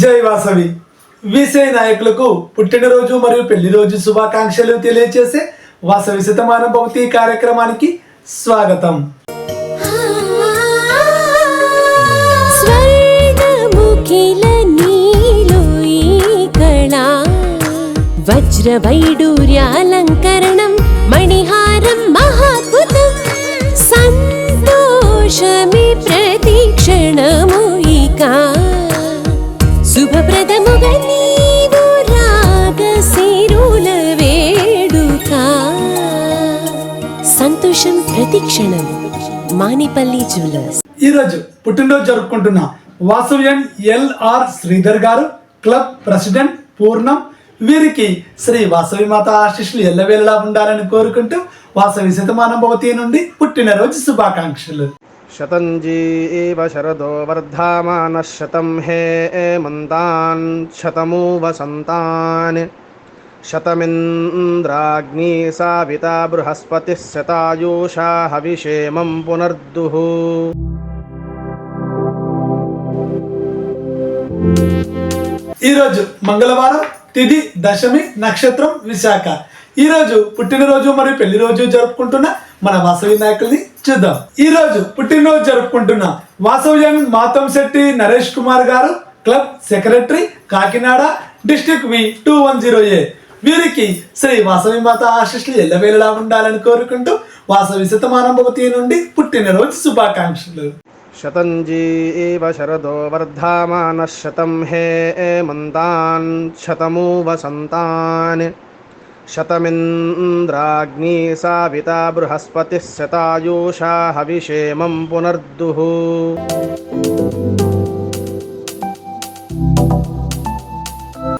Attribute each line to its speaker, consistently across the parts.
Speaker 1: జై వాసవి. విసై నాయకులకు పుట్టినరోజు మరియు పెళ్ళి రోజు శుభాకాంక్షలు తెలియజేసే వాసవి శతమాన భవతి కార్యక్రమానికి స్వాగతం.
Speaker 2: స్వర్గముఖిల నీలో వజ్రవైడూర్యాలంకరణం మణిహారం మహాద్భుతం సంతోషమి సంతోషం ప్రతిక్షణం మానిపల్లి జ్యువెలర్స్.
Speaker 1: ఈరోజు పుట్టినరోజు జరుపుకుంటున్న వాసవ్యన్ ఎల్ఆర్ శ్రీధర్ గారు క్లబ్ ప్రెసిడెంట్ పూర్ణం వీరికి శ్రీ వాసవి మాత ఆశీస్సులు ఎల్లవేళలా ఉండాలని కోరుకుంటూ వాసవి శతమానం భవతి నుండి పుట్టినరోజు శుభాకాంక్షలు.
Speaker 3: शतञ्जीव शरदो वर्धामानः शतं हे मन्तान् शतमु वसन्तान् शतमिन्द्राग्नी साविता बृहस्पतिः शतायुषा हविषेमं पुनर्दुः
Speaker 1: ఈరోజు మంగళవారం తిథి దశమి నక్షత్రం విశాఖ ఈరోజు పుట్టినరోజు మరియు పెళ్ళి రోజు జరుపుకుంటున్న మన వాసవి నాయకుల్ని చూద్దాం. ఈరోజు పుట్టినరోజు జరుపుకుంటున్న వాసవ్యం Mathamsetti Naresh Kumar garu club secretary Kakinada district V two one zero A. వీరికి శ్రీ వాసవి మాత ఆశిష్లు ఎల్లవేళలా ఉండాలని కోరుకుంటూ వాసవి శతమానంభవతి నుండి పుట్టినరోజు శుభాకాంక్షలు.
Speaker 3: శతంజీ ఏవ శరదో వర్ధమాన శతం హే ఏ మంతాన్ శతము వసంతాన్ शतमिन्द्राग्नी साविता बृहस्पतिः शतायुषा हविषेमं पुनर्दुः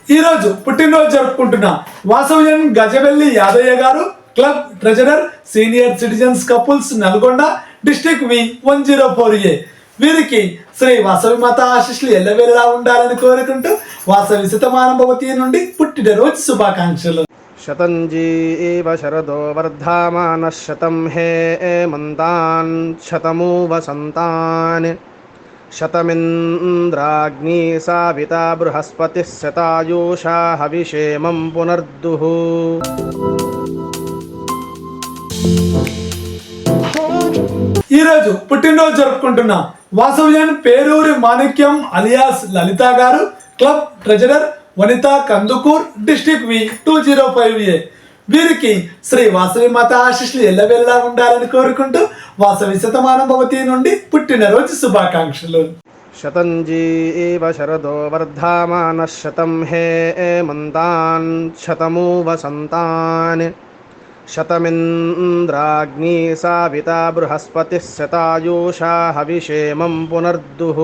Speaker 1: ఈ రోజు పుట్టినరోజు జరుపుకుంటున్న వాసవ్యం గజవెల్లి యాదయ్య గారు club treasurer senior citizens couples Nalgonda district V one zero four A వీరికి శ్రీ వాసవి మాత ఆశీస్సులు ఎల్లవేళలా ఉండాలని కోరుకుంటూ వాసవి శతమానం భవతి నుండి పుట్టినరోజు శుభాకాంక్షలు
Speaker 3: शतञ्जीव शरदो वर्धामानः शतं हे मन्तान् शतमु वसन्तान् शतमिन्द्राग्नी साविता बृहस्पतिः शतायुषा हविषेमं पुनर्दुः
Speaker 1: ఈ రోజు పుట్టినరోజు జరుపుకుంటున్న వాసవ్యాన్ పేరూరి మాణిక్యం alias Lalitha garu club treasurer Vanitha Kandukur district V two zero five A వీరికి శ్రీ వాసవి మాత ఆశిష్లు ఎల్లవెల్లా ఉండాలని కోరుకుంటూ వాసవి శతమాన భవతి నుండి పుట్టినరోజు శుభాకాంక్షలు.
Speaker 3: శతంజీ శరదో వర్ధమాన శతం హే మంతాన్ శతమూ వసంతాన్ శతమింద్రాగ్ని సావిత బృహస్పతి శతాయూషా హవిషేమం
Speaker 1: పునర్దుః.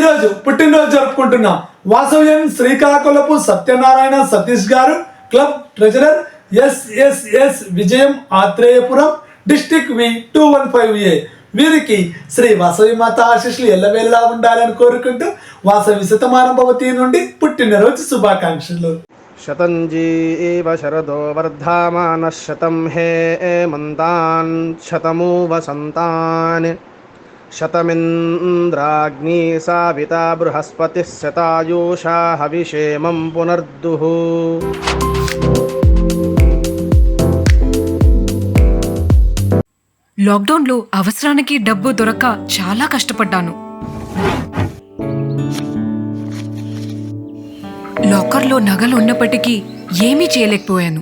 Speaker 1: ఈరోజు పుట్టినరోజు జరుపుకుంటున్నాం వాసవ్యం శ్రీకాకుళపు సత్యనారాయణ సతీష్ గారు club treasurer SSS Vijayam Atreyapuram district V two one five A. వీరికి శ్రీ వాసవి మాత ఆశిష్లు ఎల్లవేళలా ఉండాలని కోరుకుంటూ వాసవి శతమానభవతి నుండి పుట్టినరోజు శుభాకాంక్షలు.
Speaker 3: శతంజీ ఏవ శరదో వర్ధమాన శతం హే మంతాన్ శతము వసంతాన్ शतमिन्द्राग्नी साविता बृहस्पतिः शतायुषा हविषेमं पुनर्दुः
Speaker 4: లాక్డౌన్లో అవసరానికి డబ్బు దొరక్క చాలా కష్టపడ్డాను లాకర్లో నగలు ఉన్నప్పటికీ ఏమీ చేయలేకపోయాను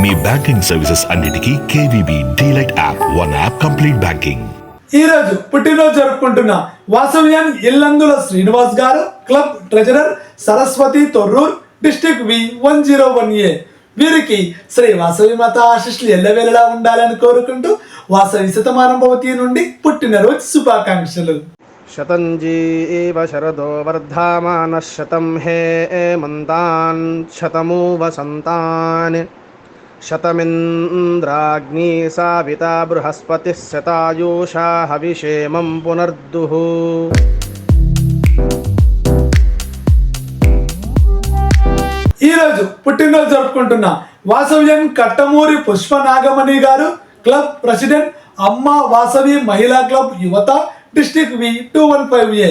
Speaker 5: మీ బ్యాంకింగ్ సర్వీసెస్ అన్నిటికీ KVB DLite app one app complete banking
Speaker 1: ఈ రోజు పుట్టినరోజు జరుపుకుంటున్న వాసవ్యాన్ Illandula Srinivas garu club treasurer Saraswathi Thorrur district V one zero one A. వీరికి శ్రీ వాసవి మాత ఆశీస్సులు ఎల్లవేళలా ఉండాలని కోరుకుంటూ వాసవి శతమానం భవతి నుండి పుట్టినరోజు శుభాకాంక్షలు.
Speaker 3: శతంజీవ శరదో వర్ధమానः శతం హేమంతాన్ శతమూ వసంతాన్ శతమింద్రాగ్నీ సావితా బృహస్పతి శతాయూషా హవిషేమం పునర్దుః.
Speaker 1: ఈ రోజు పుట్టినరోజు జరుపుకుంటున్న వాసవ్యం కట్టమూరి పుష్పనాగమణి గారు క్లబ్ ప్రెసిడెంట్ అమ్మ Vasavi Mahila club Yuvatha district V two one five A.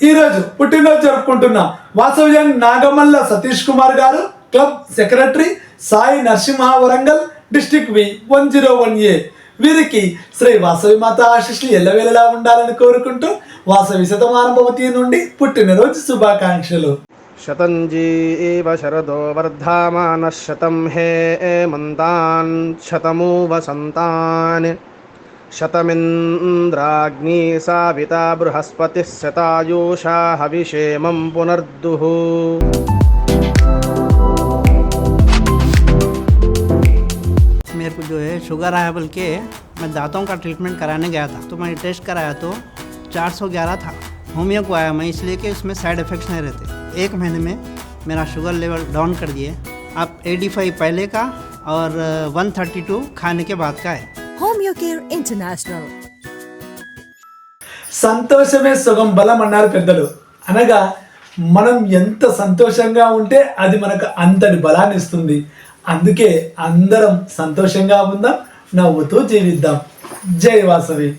Speaker 1: ఈరోజు రోజు పుట్టినరోజు జరుపుకుంటున్న వాసవ్యం Nagamalla Satish Kumar garu club secretary Sai Narasimha Warangal district V one zero one A. వీరికి శ్రీ వాసవి మాత ఆశిష్లు ఎల్లవేళలా ఉండాలని కోరుకుంటూ వాసవి శతమానభవతి నుండి పుట్టినరోజు శుభాకాంక్షలు.
Speaker 3: శతంజీవ శరదో వర్ధమాన శతం హే మంతాన్ శతమూ వసంతాన్ शतमिन्द्राग्नी साविता बृहस्पतिः शतायुषा हविषेमं पुनर्दुः।
Speaker 6: मेरे को जो है शुगर आया बोल के मैं दांतों का ट्रीटमेंट कराने गया था। तो मैंने टेस्ट कराया तो 411 था। होमियो को आया मैं, इसलिए कि उसमें साइड इफ़ेक्ट्स नहीं रहते। एक महीने में मेरा शुगर लेवल डाउन कर दिए। अब 85 पहले का और uh, 132 खाने के बाद का है।
Speaker 7: కేర్ ఇంటర్నేషనల్
Speaker 1: సంతోషమే సుగం బలం అన్నారు పెద్దలు. అనగా మనం ఎంత సంతోషంగా ఉంటే అది మనకు అంతటి బలాన్ని ఇస్తుంది. అందుకే అందరం సంతోషంగా ఉందాం నవ్వుతూ జీవిద్దాం. జై వాసవి.